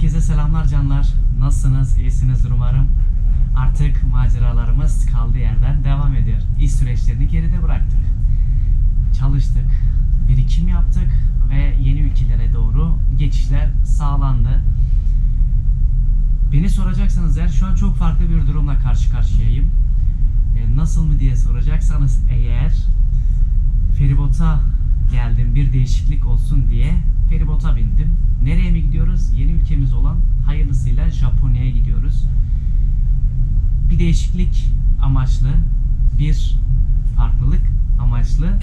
Herkese selamlar canlar. Nasılsınız? İyisinizdir umarım. Artık maceralarımız kaldığı yerden devam ediyor. İş süreçlerini geride bıraktık. Çalıştık, birikim yaptık ve yeni ülkelere doğru geçişler sağlandı. Beni soracaksanız eğer şu an çok farklı bir durumla karşı karşıyayım. E, nasıl mı diye soracaksanız eğer feribota geldim bir değişiklik olsun diye feribota bindim. Nereye mi gidiyoruz? Yeni ülkemiz olan hayırlısıyla Japonya'ya gidiyoruz. Bir değişiklik amaçlı, bir farklılık amaçlı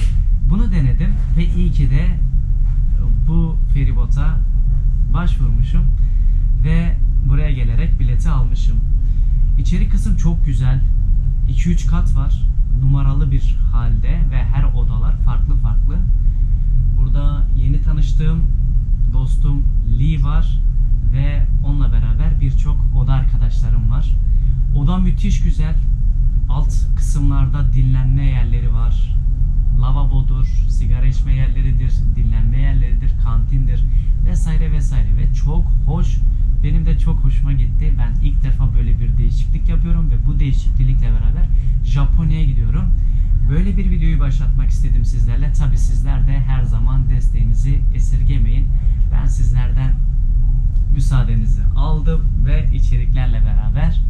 bunu denedim ve iyi ki de bu feribota başvurmuşum ve buraya gelerek bileti almışım. İçeri kısım çok güzel. 2-3 kat var. Numaralı bir halde ve her odalar farklı farklı. Burada yeni tanıştığım dostum Lee var ve onunla beraber birçok oda arkadaşlarım var. Oda müthiş güzel. Alt kısımlarda dinlenme yerleri var. Lavabodur, sigara içme yerleridir, dinlenme yerleridir, kantindir vesaire vesaire ve çok hoş. Benim de çok hoşuma gitti. Ben ilk defa böyle bir değişiklik yapıyorum ve bu değişiklikle beraber Japonya'ya gidiyorum. Böyle bir videoyu başlatmak istedim sizlerle. Tabi sizler de her zaman desteğinizi esirgemeyin. Ben sizlerden müsaadenizi aldım ve içeriklerle beraber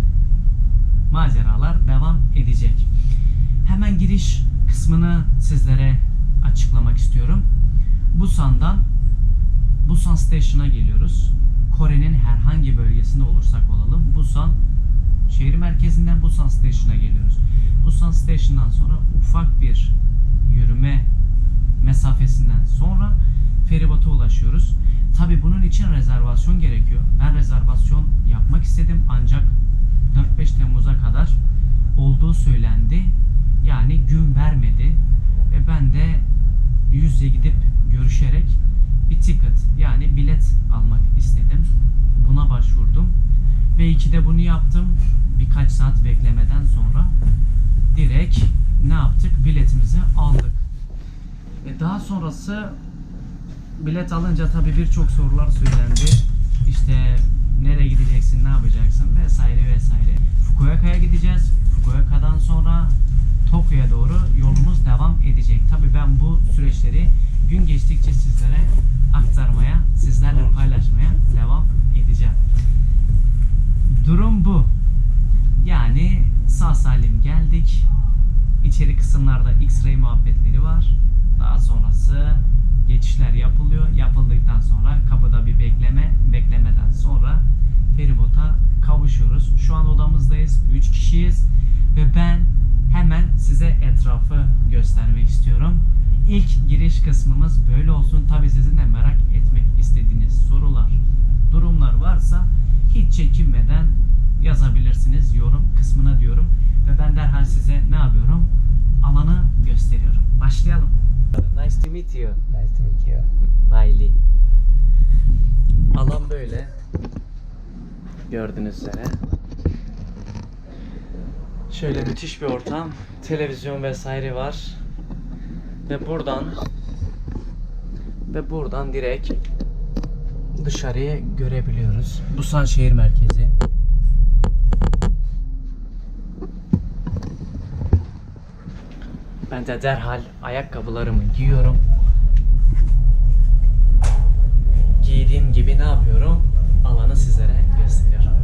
maceralar devam edecek. Hemen giriş kısmını sizlere açıklamak istiyorum. Busan'dan Busan Station'a geliyoruz. Kore'nin herhangi bölgesinde olursak olalım. Busan şehir merkezinden Busan Station'a geliyoruz. Busan Station'dan sonra ufak bir yürüme mesafesinden sonra feribota ulaşıyoruz. Tabi bunun için rezervasyon gerekiyor. Ben rezervasyon yapmak istedim ancak 4-5 Temmuz'a kadar olduğu söylendi. Yani gün vermedi. Ve ben de yüzle gidip görüşerek bir ticket yani bilet almak istedim. Buna başvurdum. Ve iki de bunu yaptım. Birkaç saat beklemeden sonra direkt ne yaptık? Biletimizi aldık. Ve daha sonrası bilet alınca tabii birçok sorular söylendi. İşte nereye gideceksin, ne yapacaksın vesaire vesaire. Fukuoka'ya gideceğiz. Fukuoka'dan sonra Tokyo'ya doğru yolumuz devam edecek. Tabii ben bu süreçleri gün geçtikçe sizlere aktarmaya, sizlerle paylaşmaya devam edeceğim. Durum bu. Yani sağ salim geldik. İçeri kısımlarda X-ray muhabbetleri var. Daha sonrası geçişler yapılıyor. Yapıldıktan sonra kapıda bir bekleme. Beklemeden sonra feribota kavuşuyoruz. Şu an odamızdayız. 3 kişiyiz. Ve ben hemen size etrafı göstermek istiyorum. İlk giriş kısmımız böyle olsun. Tabi sizin de merak istediğiniz sorular, durumlar varsa hiç çekinmeden yazabilirsiniz yorum kısmına diyorum. Ve ben derhal size ne yapıyorum? Alanı gösteriyorum. Başlayalım. Nice to meet you. Nice to meet you. Bailey. Alan böyle. Gördüğünüz üzere. Şöyle müthiş bir ortam. Televizyon vesaire var. Ve buradan ve buradan direkt dışarıyı görebiliyoruz. Busan şehir merkezi. Ben de derhal ayakkabılarımı giyiyorum. Giydiğim gibi ne yapıyorum? Alanı sizlere gösteriyorum.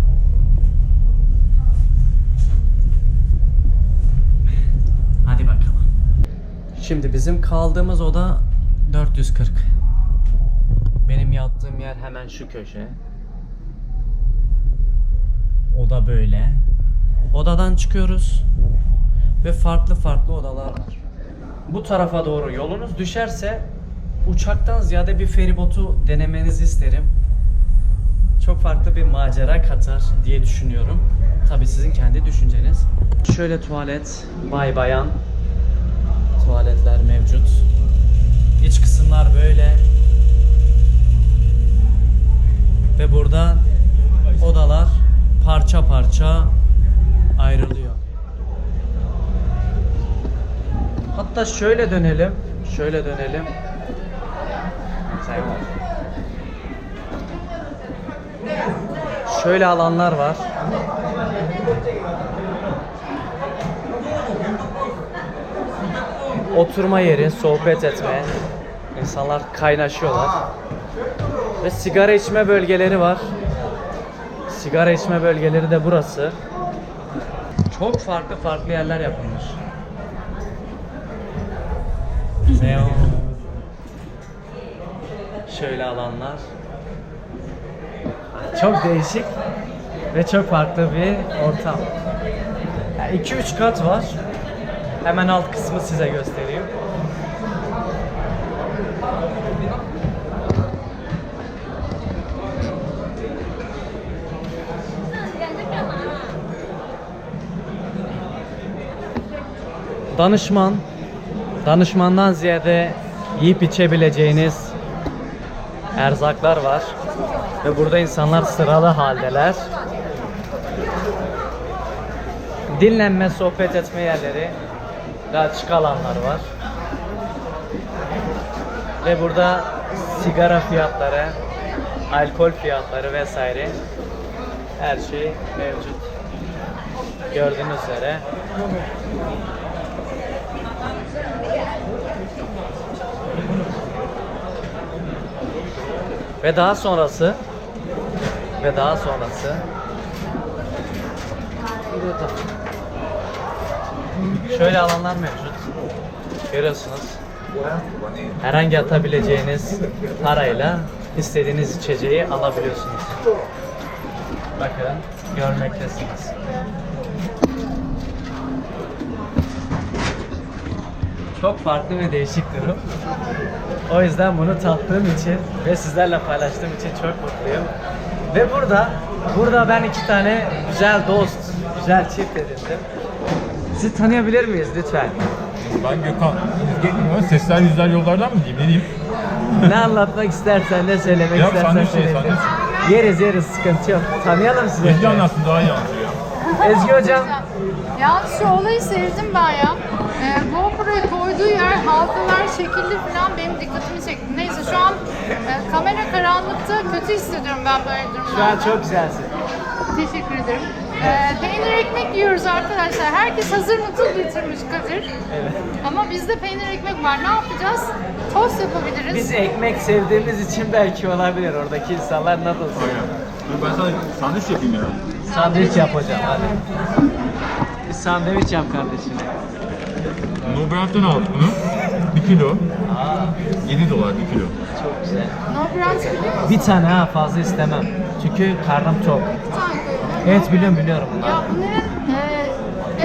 Hadi bakalım. Şimdi bizim kaldığımız oda 440. Benim yattığım yer hemen şu köşe. Oda böyle. Odadan çıkıyoruz ve farklı farklı odalar var. Bu tarafa doğru yolunuz düşerse uçaktan ziyade bir feribotu denemenizi isterim. Çok farklı bir macera katar diye düşünüyorum. Tabii sizin kendi düşünceniz. Şöyle tuvalet, bay bayan tuvaletler mevcut. İç kısımlar böyle. Ve burada odalar parça parça ayrılıyor. Hatta şöyle dönelim. Şöyle dönelim. Şöyle alanlar var. Oturma yeri, sohbet etme. İnsanlar kaynaşıyorlar. Ve sigara içme bölgeleri var. Sigara içme bölgeleri de burası. Çok farklı farklı yerler yapılmış. Neon. Şöyle alanlar. Çok değişik ve çok farklı bir ortam. 2-3 kat var. Hemen alt kısmı size göstereyim. Danışman, danışmandan ziyade yiyip içebileceğiniz erzaklar var. Ve burada insanlar sıralı haldeler. Dinlenme, sohbet etme yerleri ve açık alanlar var. Ve burada sigara fiyatları, alkol fiyatları vesaire her şey mevcut. Gördüğünüz üzere. Ve daha sonrası ve daha sonrası şöyle alanlar mevcut. Görüyorsunuz. Herhangi atabileceğiniz parayla istediğiniz içeceği alabiliyorsunuz. Bakın görmektesiniz. Çok farklı ve değişik durum. O yüzden bunu tattığım için ve sizlerle paylaştığım için çok mutluyum. Ve burada, burada ben iki tane güzel dost, güzel çift edindim. Sizi tanıyabilir miyiz lütfen? Ben Gökhan. Gökhan. Sesler yüzler yollardan mı diyeyim? Ne diyeyim? ne anlatmak istersen ne söylemek Yap, istersen sandviç söyleyebilirsin. sandviç. Yeriz yeriz sıkıntı yok. Tanıyalım sizi. Ezgi anlatsın daha iyi anlatıyor ya. Ezgi hocam. Ya şu olayı sevdim ben ya. Halkalar şekilli falan benim dikkatimi çekti. Neyse şu an e, kamera karanlıkta kötü hissediyorum ben böyle durumlarda. Şu an çok güzelsin. Teşekkür ederim. Ee, peynir ekmek yiyoruz arkadaşlar. Herkes hazır noodle getirmiş Kadir. Evet. Ama bizde peynir ekmek var. Ne yapacağız? Tost yapabiliriz. Biz ekmek sevdiğimiz için belki olabilir oradaki insanlar nasıl? Dur ben sana sandviç yapayım ya. Sandviç yap hocam hadi. Bir sandviç yap kardeşim. No Brand'den aldık bunu. 1 kilo. 7 dolar 1 kilo. Çok güzel. No brand biliyor musun? Bir tane ha fazla istemem. Çünkü karnım tok. Bir tane koyuyorum. Evet biliyorum biliyorum bunları. Ya bunların e,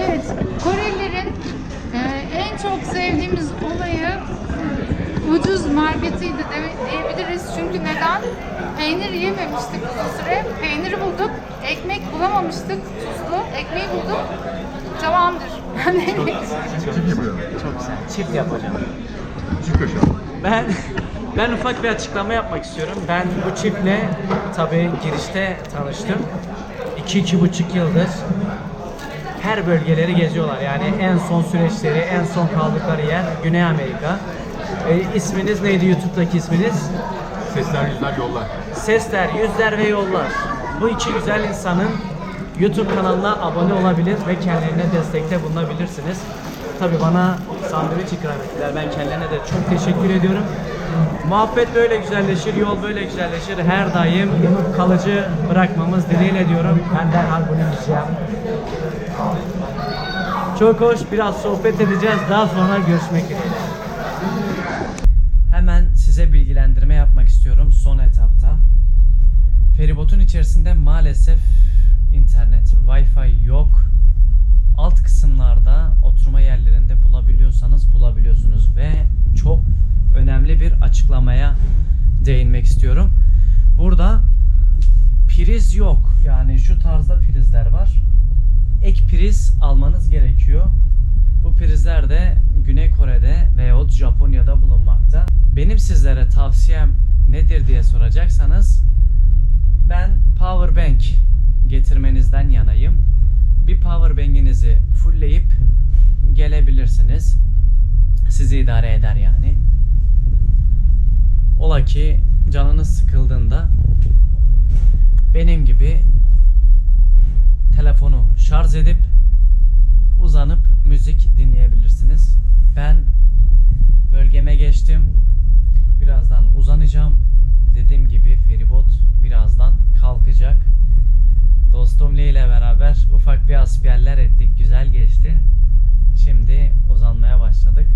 evet Korelilerin e, en çok sevdiğimiz olayı ucuz marketiydi diyebiliriz. Çünkü neden? Peynir yememiştik uzun süre. Peyniri bulduk. Ekmek bulamamıştık tuzlu. Ekmeği bulduk. Tamamdır. Çift. Çok güzel. Çift yap hocam. Çift kaşar. Ben ben ufak bir açıklama yapmak istiyorum. Ben bu çiftle tabii girişte tanıştım. 2-2,5 yıldır her bölgeleri geziyorlar. Yani en son süreçleri, en son kaldıkları yer Güney Amerika. E, isminiz neydi YouTube'daki isminiz? Sesler yüzler yollar. Sesler, yüzler ve yollar. Bu iki güzel insanın YouTube kanalına abone olabilir ve kendilerine destekte bulunabilirsiniz. Tabii bana sandviç ikram ettiler. Ben kendilerine de çok teşekkür ediyorum. Muhabbet böyle güzelleşir, yol böyle güzelleşir. Her daim kalıcı bırakmamız dileğiyle diyorum. Ben derhal bunu yiyeceğim. Çok hoş, biraz sohbet edeceğiz. Daha sonra görüşmek dileğiyle. Hemen size bilgilendirme yapmak istiyorum son etapta. Feribotun içerisinde maalesef internet, wifi yok. Alt kısımlarda oturma yerlerinde bulabiliyorsanız bulabiliyorsunuz ve çok önemli bir açıklamaya değinmek istiyorum. Burada priz yok. Yani şu tarzda prizler var. Ek priz almanız gerekiyor. Bu prizler de Güney Kore'de veyahut Japonya'da bulunmakta. Benim sizlere tavsiyem nedir diye soracaksanız ben power bank getirmenizden yanayım. Bir power bank'inizi fullleyip gelebilirsiniz. Sizi idare eder yani. Ola ki canınız sıkıldığında benim gibi telefonu şarj edip uzanıp müzik dinleyebilirsiniz. Ben bölgeme geçtim. Birazdan uzanacağım. Dediğim gibi feribot birazdan kalkacak. Dostum Lee ile beraber ufak bir asperler ettik. Güzel geçti. Şimdi uzanmaya başladık.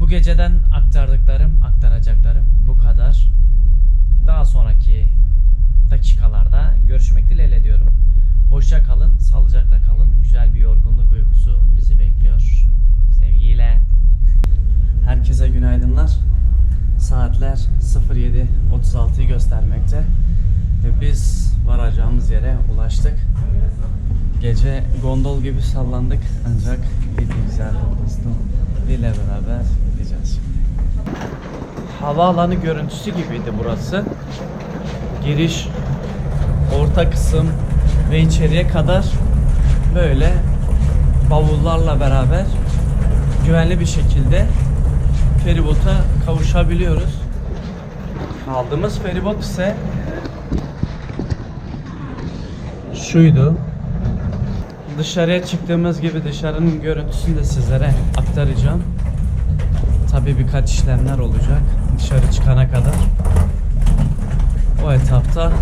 Bu geceden aktardıklarım, aktaracaklarım bu kadar. Daha sonraki dakikalarda görüşmek dileğiyle diyorum. Hoşça kalın, sağlıcakla kalın. Güzel bir yorgunluk uykusu bizi bekliyor. Sevgiyle. Herkese günaydınlar. Saatler 07.36'yı göstermekte. Biz varacağımız yere ulaştık. Gece gondol gibi sallandık ancak yedi güzel dostum ile beraber gideceğiz şimdi. Havaalanı görüntüsü gibiydi burası. Giriş, orta kısım ve içeriye kadar böyle bavullarla beraber güvenli bir şekilde feribota kavuşabiliyoruz. Aldığımız feribot ise şuydu. Dışarıya çıktığımız gibi dışarının görüntüsünü de sizlere aktaracağım. Tabii birkaç işlemler olacak dışarı çıkana kadar. O etapta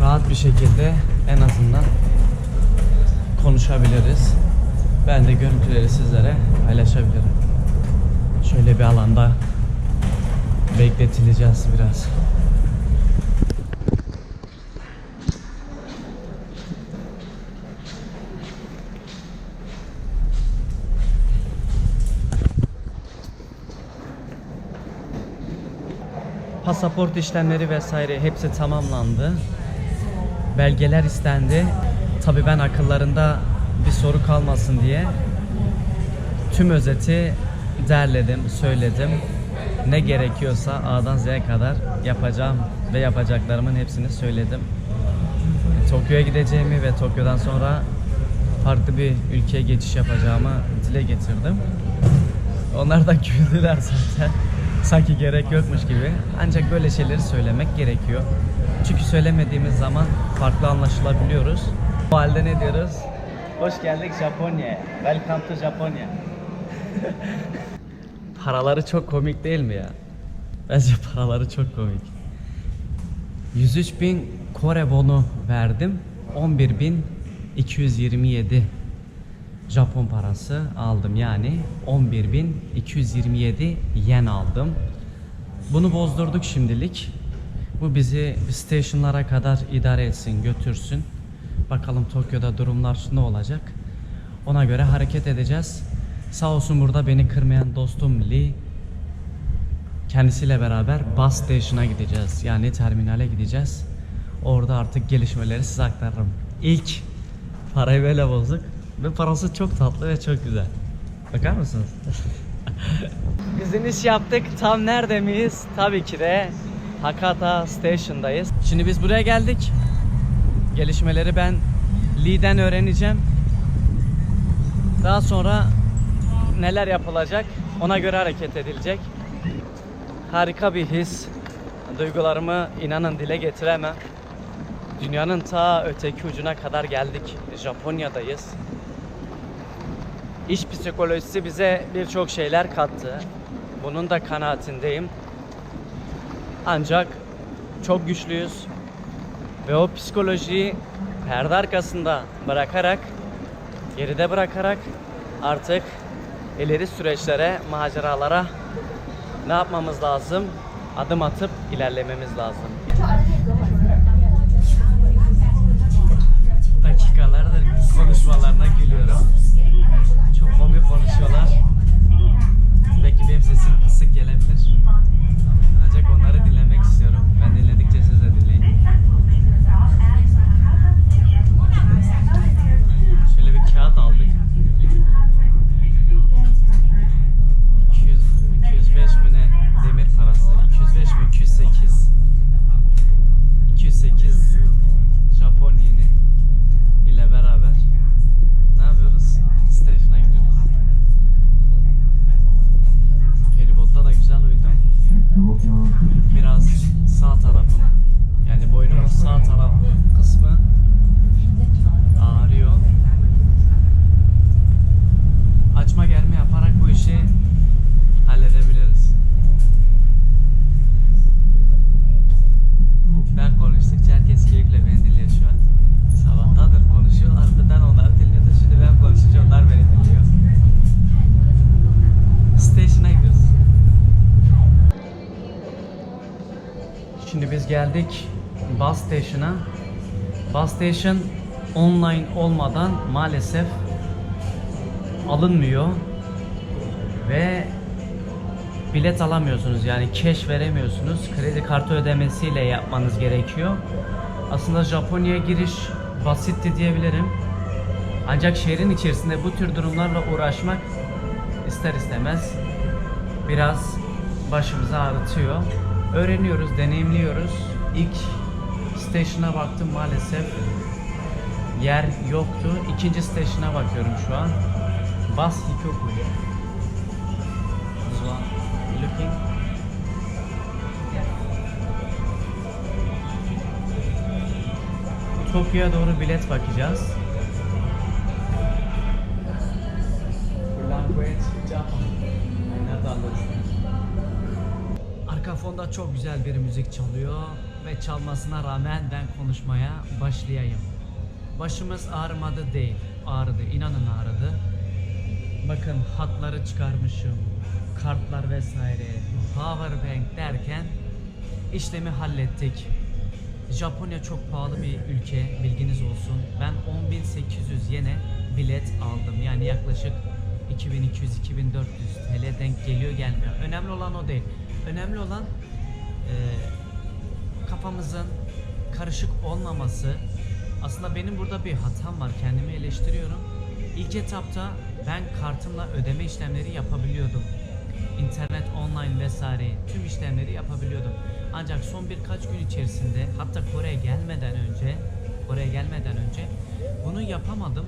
rahat bir şekilde en azından konuşabiliriz. Ben de görüntüleri sizlere paylaşabilirim. Şöyle bir alanda bekletileceğiz biraz. Pasaport işlemleri vesaire hepsi tamamlandı. Belgeler istendi. Tabii ben akıllarında bir soru kalmasın diye tüm özeti derledim, söyledim. Ne gerekiyorsa A'dan Z'ye kadar yapacağım ve yapacaklarımın hepsini söyledim. Tokyo'ya gideceğimi ve Tokyo'dan sonra farklı bir ülkeye geçiş yapacağımı dile getirdim. Onlar da güldüler zaten. Sanki gerek yokmuş gibi. Ancak böyle şeyleri söylemek gerekiyor. Çünkü söylemediğimiz zaman farklı anlaşılabiliyoruz. Bu halde ne diyoruz? Hoş geldik Japonya'ya. Welcome to Japonya. paraları çok komik değil mi ya? Bence paraları çok komik. 103 bin Kore wonu verdim. 11.227 Japon parası aldım yani 11.227 yen aldım. Bunu bozdurduk şimdilik. Bu bizi stationlara kadar idare etsin, götürsün. Bakalım Tokyo'da durumlar ne olacak. Ona göre hareket edeceğiz. Sağ olsun burada beni kırmayan dostum Lee kendisiyle beraber bus station'a gideceğiz. Yani terminale gideceğiz. Orada artık gelişmeleri size aktarırım. İlk parayı böyle bozduk. Ve parası çok tatlı ve çok güzel. Bakar mısınız? Biz iniş yaptık. Tam nerede miyiz? Tabii ki de Hakata Station'dayız. Şimdi biz buraya geldik. Gelişmeleri ben Lee'den öğreneceğim. Daha sonra neler yapılacak ona göre hareket edilecek. Harika bir his. Duygularımı inanın dile getiremem. Dünyanın ta öteki ucuna kadar geldik. Japonya'dayız. İş psikolojisi bize birçok şeyler kattı. Bunun da kanaatindeyim. Ancak çok güçlüyüz. Ve o psikolojiyi perde arkasında bırakarak, geride bırakarak artık ileri süreçlere, maceralara ne yapmamız lazım? Adım atıp ilerlememiz lazım. Dakikalardır konuşmalarına gülüyorum. Komik konuşuyorlar. Belki benim sesim kısık gelebilir. Ancak onları dinlemek istiyorum. Ben dinledikçe siz de dinleyin. Şöyle bir kağıt aldık. 200, 205 mi ne? Demir parası. 205 mi? 208. 208 Japon yeni ile beraber ne yapıyoruz? Station'a gidiyoruz. Feribotta da güzel uyudum. Biraz biz geldik bus station'a. Bus station online olmadan maalesef alınmıyor ve bilet alamıyorsunuz yani cash veremiyorsunuz. Kredi kartı ödemesiyle yapmanız gerekiyor. Aslında Japonya'ya giriş basitti diyebilirim. Ancak şehrin içerisinde bu tür durumlarla uğraşmak ister istemez biraz başımızı ağrıtıyor. Öğreniyoruz, deneyimliyoruz. İlk station'a baktım maalesef yer yoktu. İkinci station'a bakıyorum şu an. Bus Hikoku. This one, looking. Tokyo'ya doğru bilet bakacağız. Arka fonda çok güzel bir müzik çalıyor ve çalmasına rağmen ben konuşmaya başlayayım. Başımız ağrımadı değil, ağrıdı, inanın ağrıdı. Bakın hatları çıkarmışım, kartlar vesaire, power bank derken işlemi hallettik. Japonya çok pahalı bir ülke, bilginiz olsun. Ben 10.800 yene bilet aldım. Yani yaklaşık 2200-2400 TL denk geliyor gelmiyor. Önemli olan o değil. Önemli olan e, kafamızın karışık olmaması. Aslında benim burada bir hatam var. Kendimi eleştiriyorum. İlk etapta ben kartımla ödeme işlemleri yapabiliyordum. İnternet, online vesaire tüm işlemleri yapabiliyordum. Ancak son birkaç gün içerisinde hatta Kore'ye gelmeden önce Kore'ye gelmeden önce bunu yapamadım.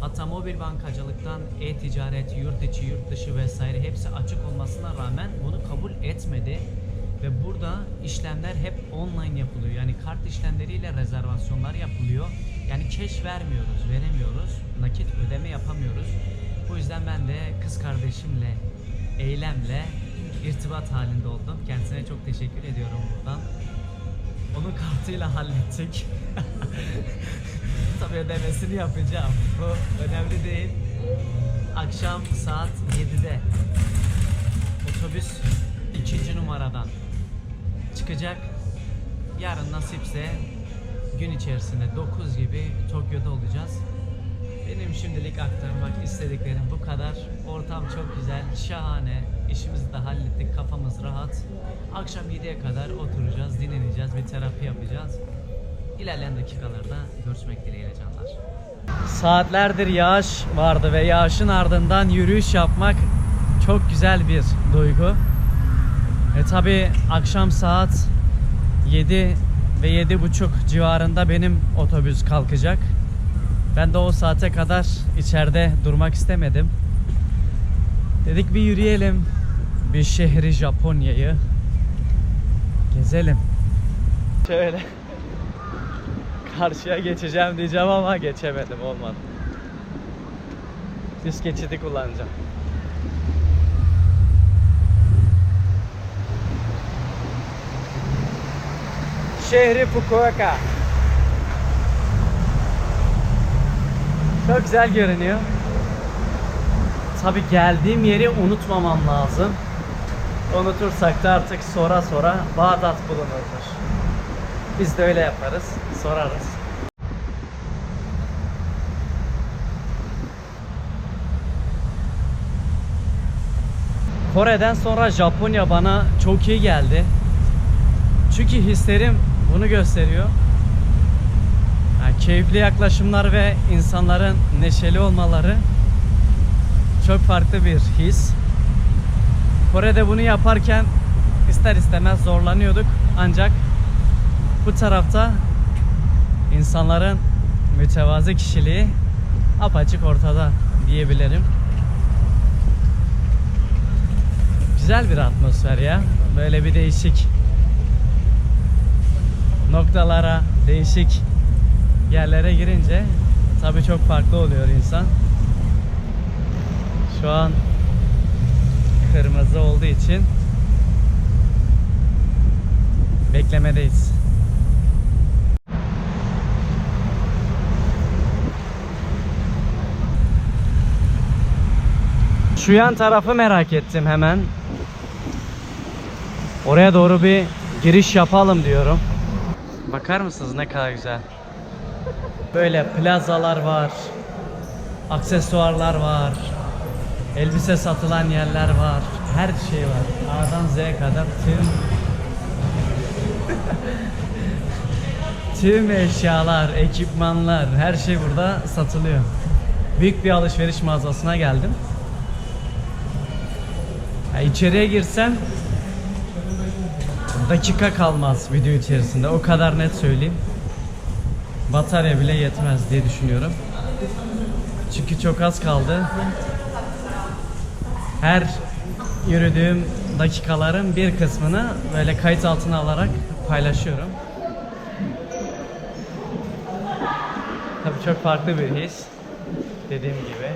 Hatta mobil bankacılıktan e-ticaret, yurt içi, yurt dışı vesaire hepsi açık olmasına rağmen bunu kabul etmedi. Ve burada işlemler hep online yapılıyor. Yani kart işlemleriyle rezervasyonlar yapılıyor. Yani cash vermiyoruz, veremiyoruz. Nakit ödeme yapamıyoruz. Bu yüzden ben de kız kardeşimle, eylemle irtibat halinde oldum. Kendisine çok teşekkür ediyorum buradan. Onun kartıyla hallettik. Tabii ödemesini yapacağım. Bu önemli değil. Akşam saat 7'de otobüs ikinci numaradan çıkacak. Yarın nasipse gün içerisinde 9 gibi Tokyo'da olacağız. Benim şimdilik aktarmak istediklerim bu kadar. Ortam çok güzel, şahane. İşimizi de hallettik, kafamız rahat. Akşam 7'ye kadar oturacağız, dinleneceğiz, bir terapi yapacağız. İlerleyen dakikalarda görüşmek dileğiyle canlar. Saatlerdir yağış vardı ve yağışın ardından yürüyüş yapmak çok güzel bir duygu. E tabi akşam saat 7 ve 7.30 civarında benim otobüs kalkacak. Ben de o saate kadar içeride durmak istemedim. Dedik bir yürüyelim. Bir şehri Japonya'yı gezelim. Şöyle karşıya geçeceğim diyeceğim ama geçemedim olmadı. Üst geçidi kullanacağım. Şehri Fukuoka. Çok güzel görünüyor. Tabi geldiğim yeri unutmamam lazım. Unutursak da artık sonra sonra Bağdat bulunurdur. Biz de öyle yaparız. Sorarız. Kore'den sonra Japonya bana çok iyi geldi. Çünkü hislerim bunu gösteriyor. Yani keyifli yaklaşımlar ve insanların neşeli olmaları çok farklı bir his. Kore'de bunu yaparken ister istemez zorlanıyorduk. Ancak bu tarafta insanların mütevazı kişiliği apaçık ortada diyebilirim. Güzel bir atmosfer ya. Böyle bir değişik noktalara, değişik yerlere girince tabii çok farklı oluyor insan. Şu an kırmızı olduğu için beklemedeyiz. Şu yan tarafı merak ettim hemen. Oraya doğru bir giriş yapalım diyorum. Bakar mısınız ne kadar güzel. Böyle plazalar var. Aksesuarlar var. Elbise satılan yerler var. Her şey var. A'dan Z'ye kadar tüm tüm eşyalar, ekipmanlar, her şey burada satılıyor. Büyük bir alışveriş mağazasına geldim. Ya içeriye girsem dakika kalmaz video içerisinde. O kadar net söyleyeyim. Batarya bile yetmez diye düşünüyorum. Çünkü çok az kaldı. Her yürüdüğüm dakikaların bir kısmını böyle kayıt altına alarak paylaşıyorum. Tabii çok farklı bir his. Dediğim gibi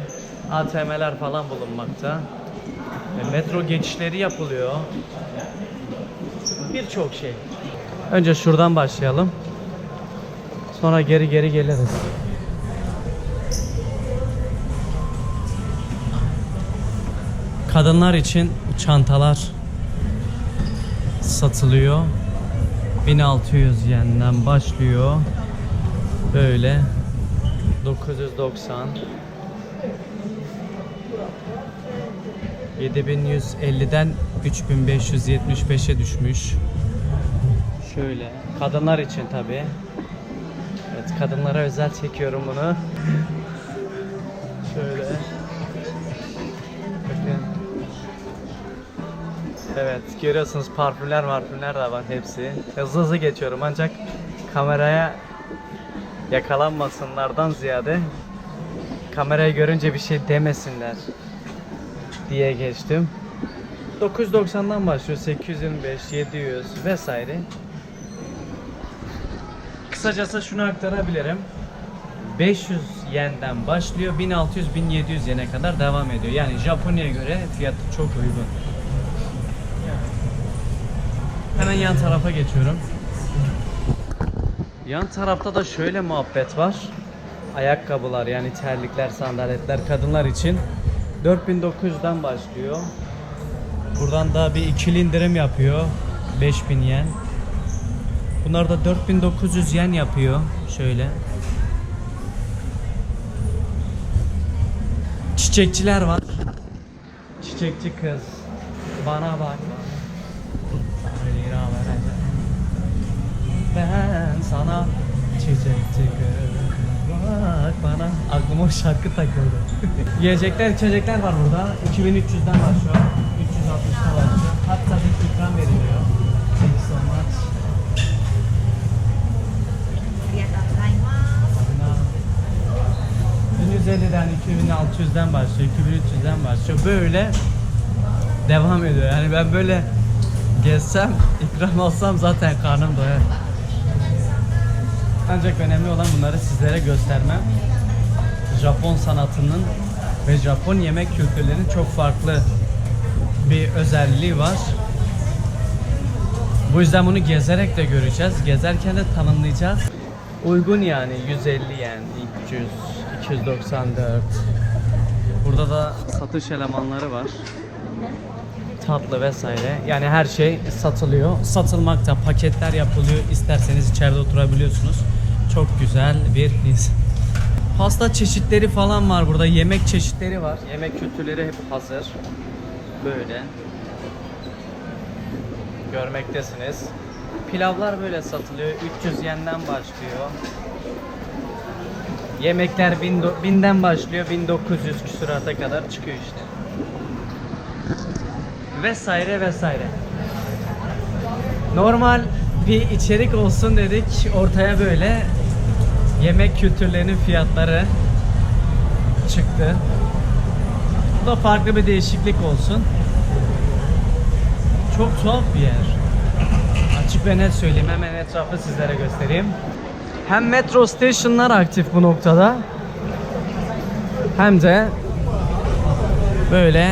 ATM'ler falan bulunmakta. E, Metro geçişleri yapılıyor. Birçok şey. Önce şuradan başlayalım. Sonra geri geri geliriz. Kadınlar için çantalar satılıyor. 1600 yenden başlıyor. Böyle 990 7150'den 3575'e düşmüş. Şöyle kadınlar için tabi. Evet kadınlara özel çekiyorum bunu. Şöyle. Bakın. Evet görüyorsunuz parfümler parfümler de var hepsi. Hızlı hızlı geçiyorum ancak kameraya yakalanmasınlardan ziyade kamerayı görünce bir şey demesinler diye geçtim. 990'dan başlıyor 825, 700 vesaire. Kısacası şunu aktarabilirim. 500 yenden başlıyor 1600-1700 yene kadar devam ediyor. Yani Japonya'ya göre fiyatı çok uygun. Hemen yan tarafa geçiyorum. Yan tarafta da şöyle muhabbet var. Ayakkabılar yani terlikler, sandaletler kadınlar için 4900'den başlıyor. Buradan da bir ikili indirim yapıyor. 5000 yen. Bunlar da 4900 yen yapıyor. Şöyle. Çiçekçiler var. Çiçekçi kız. Bana bak. Ben sana çiçekçi kız. Bak bana. Aklıma şarkı takıldı. Yiyecekler, içecekler var burada. 2300'den 60 da. Hatta bir ikram veriliyor. Thank you so much. %50'den 2600'den başlıyor, 2300'den başlıyor. Böyle devam ediyor. Yani ben böyle gezsem, ikram alsam zaten karnım doyar. Ancak önemli olan bunları sizlere göstermem. Japon sanatının ve Japon yemek kültürlerinin çok farklı bir özelliği var. Bu yüzden bunu gezerek de göreceğiz. Gezerken de tanımlayacağız. Uygun yani 150 yen, 300, 294. Burada da satış elemanları var. Tatlı vesaire. Yani her şey satılıyor. Satılmakta paketler yapılıyor. İsterseniz içeride oturabiliyorsunuz. Çok güzel bir his. Pasta çeşitleri falan var burada. Yemek çeşitleri var. Yemek kültürleri hep hazır. Böyle. Görmektesiniz. Pilavlar böyle satılıyor. 300 yenden başlıyor. Yemekler 1000 do- 1000'den başlıyor. 1900 küsurata kadar çıkıyor işte. Vesaire vesaire. Normal bir içerik olsun dedik. Ortaya böyle yemek kültürlerinin fiyatları çıktı. Bu da farklı bir değişiklik olsun. Çok tuhaf bir yer. Açık ve net söyleyeyim. Hemen etrafı sizlere göstereyim. Hem metro stationlar aktif bu noktada. Hem de böyle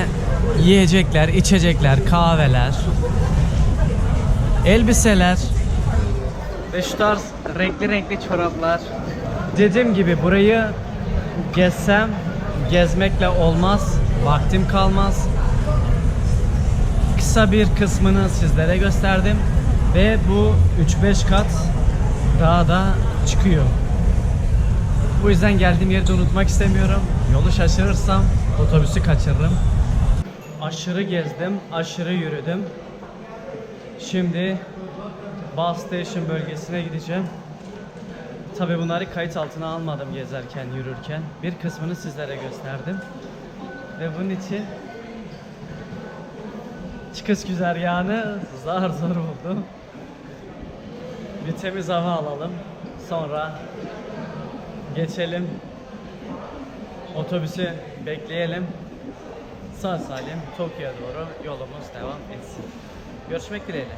yiyecekler, içecekler, kahveler, elbiseler ve şu tarz renkli renkli çoraplar. Dediğim gibi burayı gezsem gezmekle olmaz. Vaktim kalmaz. Kısa bir kısmını sizlere gösterdim. Ve bu 3-5 kat daha da çıkıyor. Bu yüzden geldiğim yeri de unutmak istemiyorum. Yolu şaşırırsam otobüsü kaçırırım. Aşırı gezdim, aşırı yürüdüm. Şimdi Bus Station bölgesine gideceğim. Tabi bunları kayıt altına almadım gezerken, yürürken. Bir kısmını sizlere gösterdim. Ve bunun için çıkış güzergahını zar zor buldum. Bir temiz hava alalım. Sonra geçelim. Otobüsü bekleyelim. Sağ salim Tokyo'ya doğru yolumuz devam etsin. Görüşmek dileğiyle.